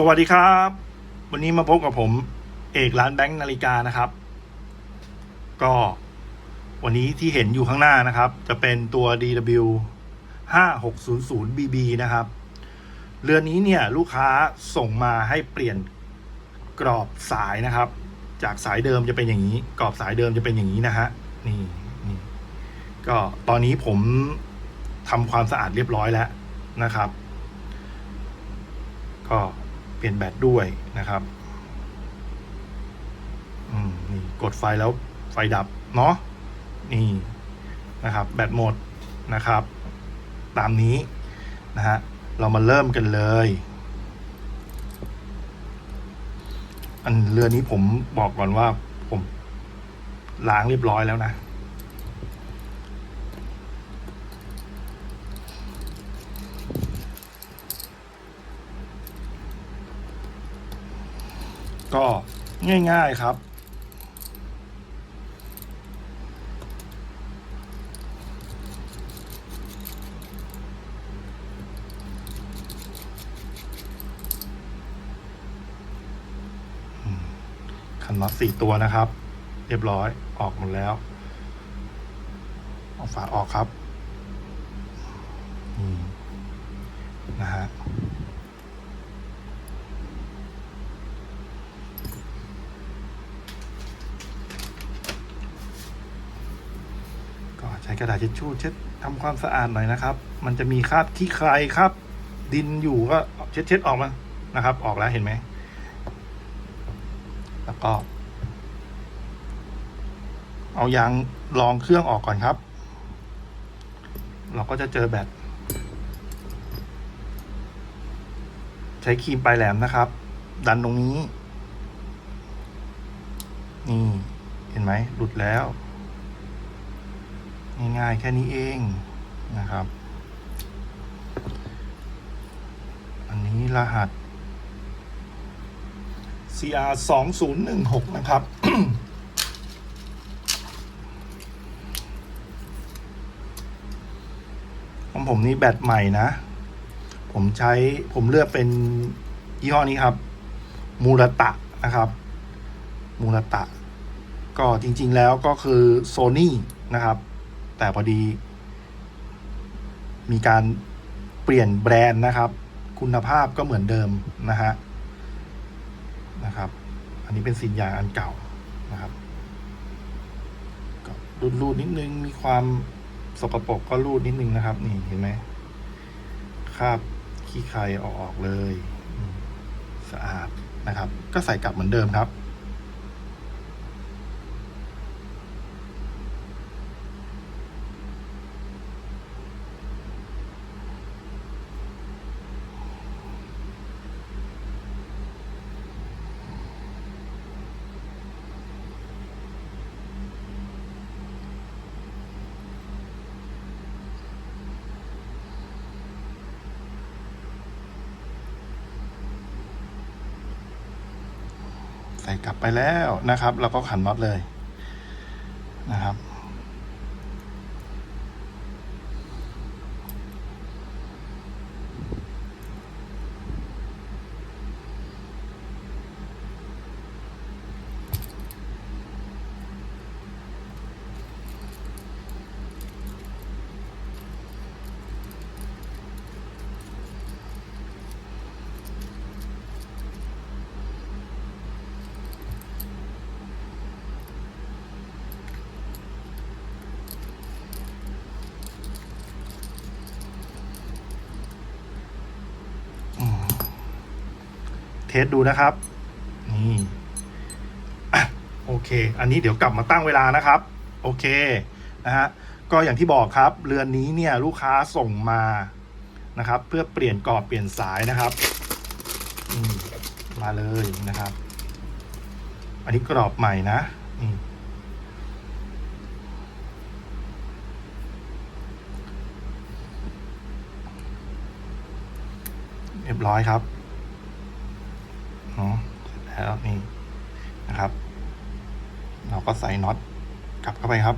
สวัสดีครับ วันนี้มาพบกับผมเอกร้านแบงค์นาฬิกานะครับ ก็วันนี้ที่เห็นอยู่ข้างหน้านะครับ จะเป็นตัว DW 5600 BB นะครับ เรือนนี้เนี่ยลูกค้าส่งมาให้เปลี่ยนกรอบสายนะครับ จากสายเดิมจะเป็นอย่างนี้ กรอบสายเดิมจะเป็นอย่างนี้นะฮะนี่นี่ก็ตอนนี้ผมทำความสะอาดเรียบร้อยแล้วนะครับก็ เปลี่ยนแบตด้วยนะครับอืมนี่กดไฟแล้วไฟดับเนาะนี่นะครับ แบตหมดนะครับ ตามนี้นะฮะเรามาเริ่มกันเลย อันเรือนี้ผมบอกก่อนว่าผมล้างเรียบร้อยแล้วนะ ก็ง่ายๆครับอืมขันน็อตสี่ตัวนะครับ เรียบร้อยออกหมดแล้วเอาฝาออกครับนี่นะฮะ ช้กระดาษทิชชู่เช็ดทำความสะอาดหน่อยนะครับ มันจะมีคราบขี้ใครครับ ดินอยู่ก็เช็ดเช็ดออกมานะครับ ออกแล้วเห็นไหมแล้วก็ เอายางรองเครื่องออกก่อนครับ เราก็จะเจอแบตใช้ครีมปลายแหลมนะครับ ดันตรงนี้ นี่ เห็นไหมหลุดแล้ว ง่ายๆ แค่นี้เองนะครับ อันนี้รหัส CR 2 0 1 6นะครับ ของผมนี่แบตใหม่นะ ผมใช้ผมเลือกเป็นยี่ห้อนี้ครับ มูรตะนะครับ มูรตะ ก็จริงๆแล้วก็คือโซนี่นะครับ แต่พอดี มีการเปลี่ยนแบรนด์นะครับ คุณภาพก็เหมือนเดิมนะฮะนะครับ อันนี้เป็นสินยางอันเก่านะครับก็รูดๆนิดนึงมีความสกปรกก็รูดนิดนึงนะครับ นี่เห็นไหมคราบขี้ใครออกออกเลย สะอาดนะครับ ก็ใส่กลับเหมือนเดิมครับ ใส่กลับไปแล้วนะครับ แล้วก็ขันน็อตเลยนะครับ เทสดูนะครับ นี่โอเค อันนี้เดี๋ยวกลับมาตั้งเวลานะครับ โอเคนะฮะก็อย่างที่บอกครับ เรือนนี้เนี่ยลูกค้าส่งมานะครับ เพื่อเปลี่ยนกรอบเปลี่ยนสายนะครับมมาเลยนะครับ อันนี้กรอบใหม่นะนี่เรียบร้อยครับ เนาะเสร็จแล้ว นี่นะครับ เราก็ใส่น็อตกลับเข้าไปครับ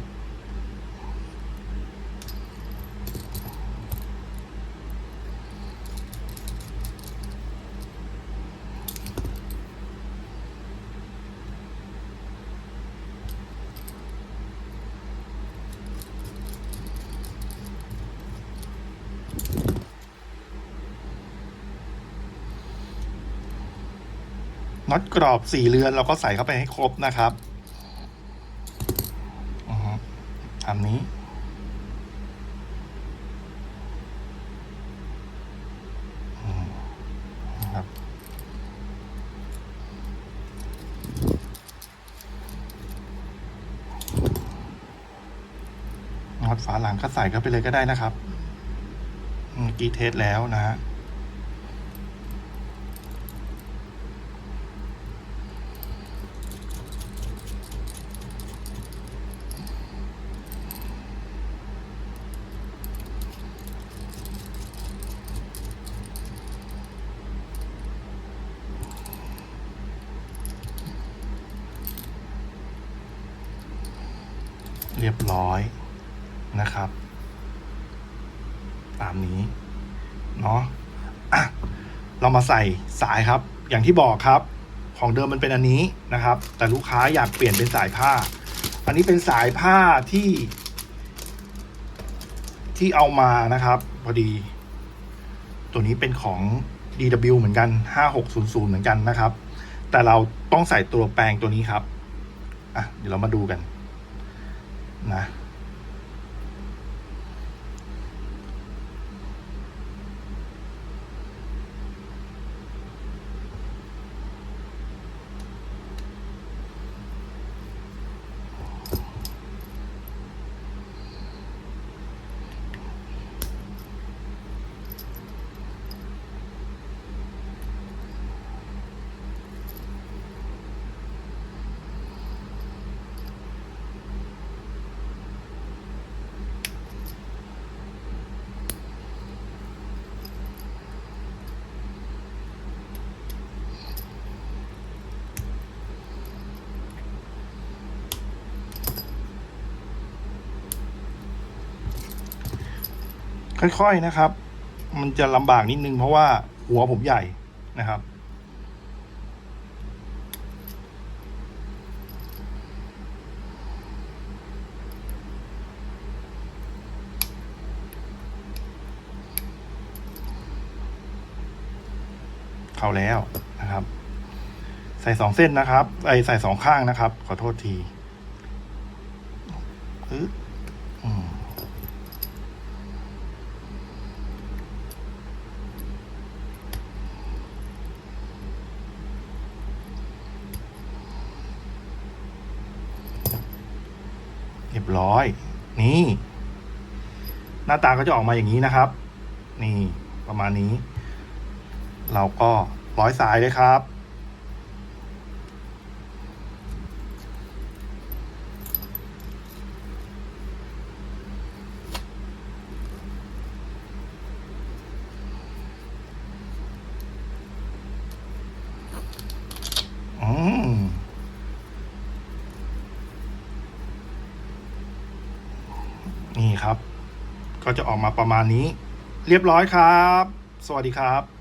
น็อตกรอบสี่เรือนเราก็ใส่เข้าไปให้ครบนะครับอือฮึตามนี้ ครับ น็อตฝาหลังก็ใส่เข้าไปเลยก็ได้นะครับเมื่อกี้เทสแล้วนะฮะ เรียบร้อยนะครับ ตามนี้ เนาะะเรามาใส่สายครับ อย่างที่บอกครับ ของเดิมมันเป็นอันนี้นะครับ แต่ลูกค้าอยากเปลี่ยนเป็นสายผ้า อันนี้เป็นสายผ้าที่ ที่เอามานะครับ พอดี ตัวนี้เป็นของ DW เหมือนกัน 5600 เหมือนกันนะครับ แต่เราต้องใส่ตัวแปลงตัวนี้ครับ อะ เดี๋ยวเรามาดูกัน นะ ค่อยๆนะครับ มันจะลำบากนิดนึงเพราะว่าหัวผมใหญ่นะครับ เข้าแล้วนะครับ ใส่สองเส้นนะครับไอใส่สองข้างนะครับ ขอโทษทีปึ๊บ ร้อย นี่ หน้าตาก็จะออกมาอย่างนี้นะครับ นี่ประมาณนี้ เราก็ร้อยสายเลยครับ อืม นี่ ครับ ก็จะออกมาประมาณนี้ เรียบร้อยครับ สวัสดีครับ